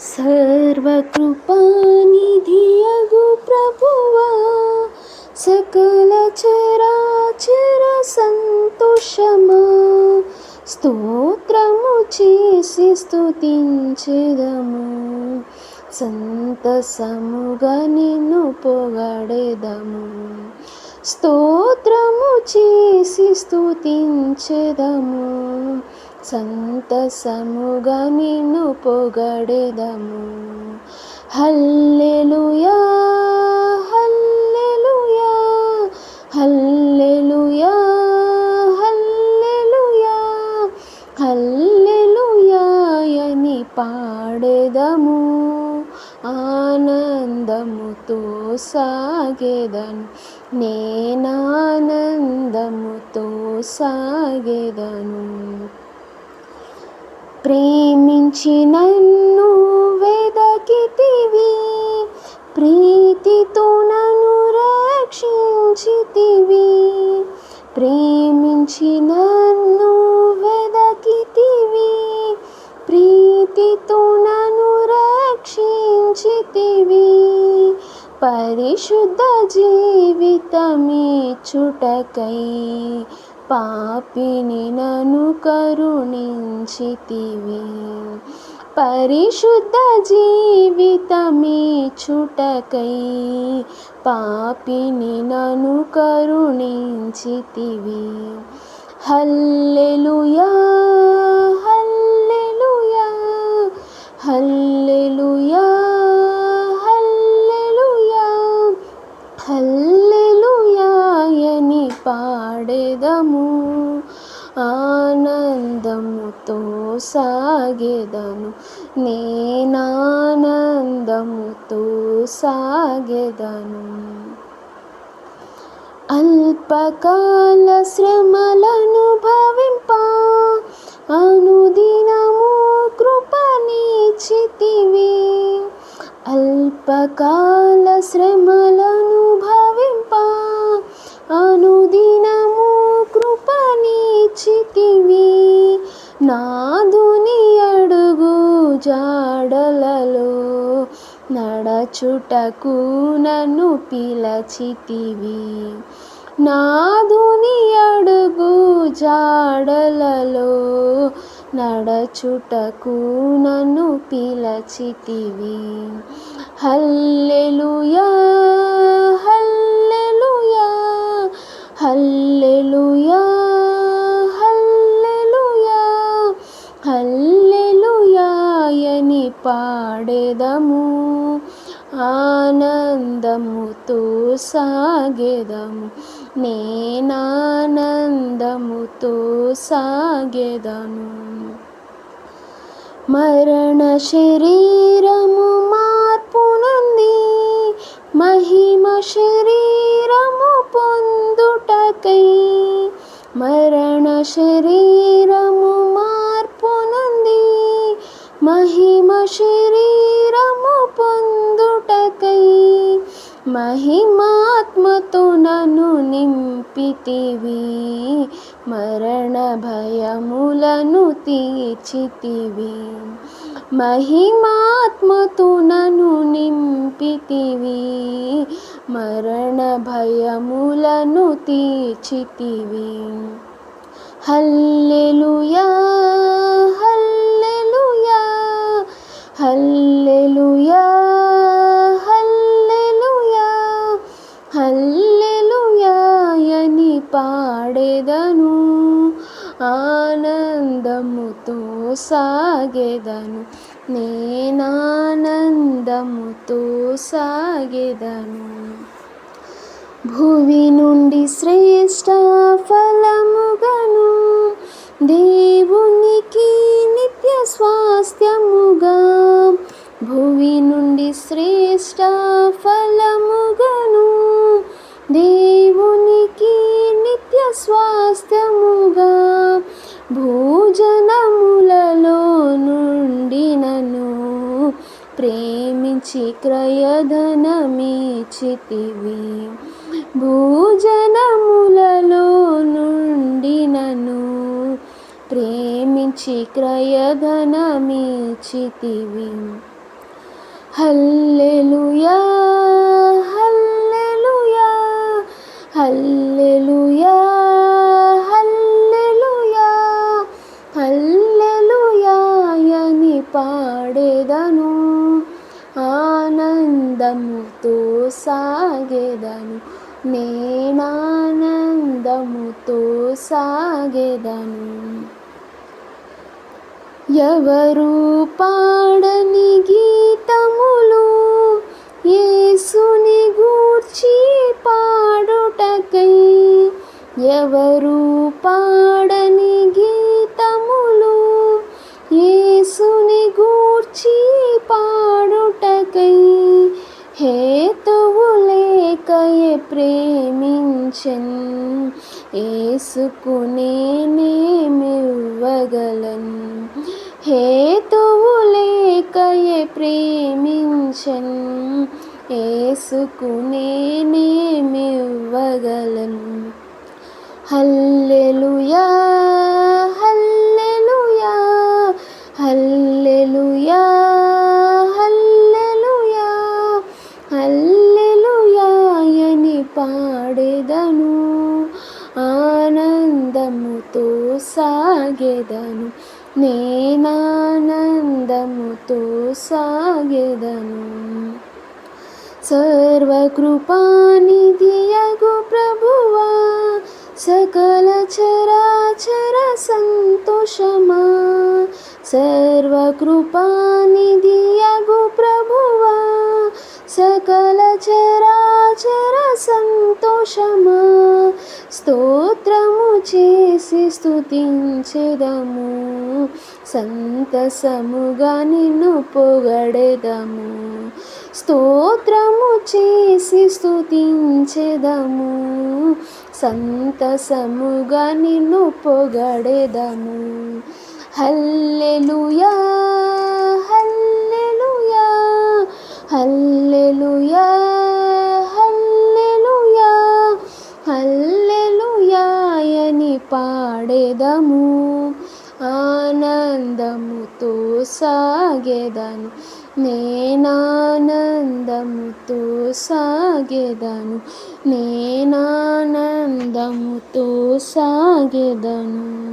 సర్వకృపానిధియగు ప్రభువా సకల చరాచర సంతోషమా. స్తోత్రము చేసి స్తుతించెదము. సంతసముగా నిన్ను పొగడెదము. స్తోత్రము చేసి స్తుతించెదము. సంతసముగా నిన్ను పొగడెదము. హల్లెలూయా హల్లెలూయా హల్లెలూయా హల్లెలూయా హల్లెలూయా అని పాడెదము. ఆనందముతో సాగెదను నేనానందముతో సాగెదను. ప్రేమించి నన్ను వెదకితివి ప్రీతితో నన్ను రక్షించితివి. ప్రేమించి నన్ను వెదకితివి ప్రీతితో నన్ను రక్షించితివి. పరిశుద్ధ జీవితమే చుటకై పాపిని నను కరుణించితివి. పరిశుద్ధ జీవితమే చుటకై పాపిని నను కరుణించితివి. హల్లెలుయా ఆనందముతో సాగెదను. నేనానందముతో సాగెదను. అల్పకాల శ్రమలను భవింప అనుదినము కృపనిచితివి. అల్పకాల శ్రమలను నాదుని అడుగు జాడలలో నడచుటకు నన్ను పిలచితివి. నాదుని అడుగు జాడలలో నడచుటకు నన్ను పిలచితివి. Hallelujah hallelujah hallelujah. పాడెదము ఆనందముతో సాగెదము. నేనానందముతో సాగెదను మరణ శరీరము మార్పునుంది మహిమ శరీరము పొందుటకై మరణ శరీరము శరీరము పొందుటకై మహిమాత్మతో నన్ను నింపితివి. మరణ భయములను తీర్చితివి. మహిమాత్మతో నన్ను నింపితివి. మరణ భయములను తీర్చితివి. హల్ సాగెదను ఆనందముతో సాగెదను. నేనానందముతో సాగెదను. భువి నుండి శ్రేష్ట స్వాస్థ్యముగా భోజనములలో నుండినను ప్రేమించి క్రయధనమిచితివి భోజనములలో నుండినను ప్రేమించి క్రయధనమిచితివి హల్లెలుయా హల్లెలుయా హల్లెలుయా. సాగెదను ఆనందముతో సాగేదను. నేనానందముతో సాగేదను. ఎవరు పాడని గీతములు ఏసుని గూర్చి పాడుటకై ఎవరు పా ప్రేమించన్. ఏసుకు నేనేమివ్వగలన్ హేతువు లేకయే ప్రేమించన్ ఏసుకు పాడేదను ఆనందముతో సాగేదను. నేనానందముతో సాగేదను. సర్వకృపానిధియగు ప్రభువా సకల చరాచర సంతోషమా. సర్వకృపానిధియగు ప్రభువా సకల చరా సంతోషమా స్తోత్రము చేసి స్థుతించెదము సంతసముగా నిన్ను పొగడెదము. స్తోత్రము చేసి స్థుతించెదము సంతసముగా నిన్ను పొగడెదము. Hallelujah hallelujah hallelujah. పాడేదము ఆనందముతో సాగేదను. నేనానందముతో సాగేదను నేనానందముతో సాగేదను.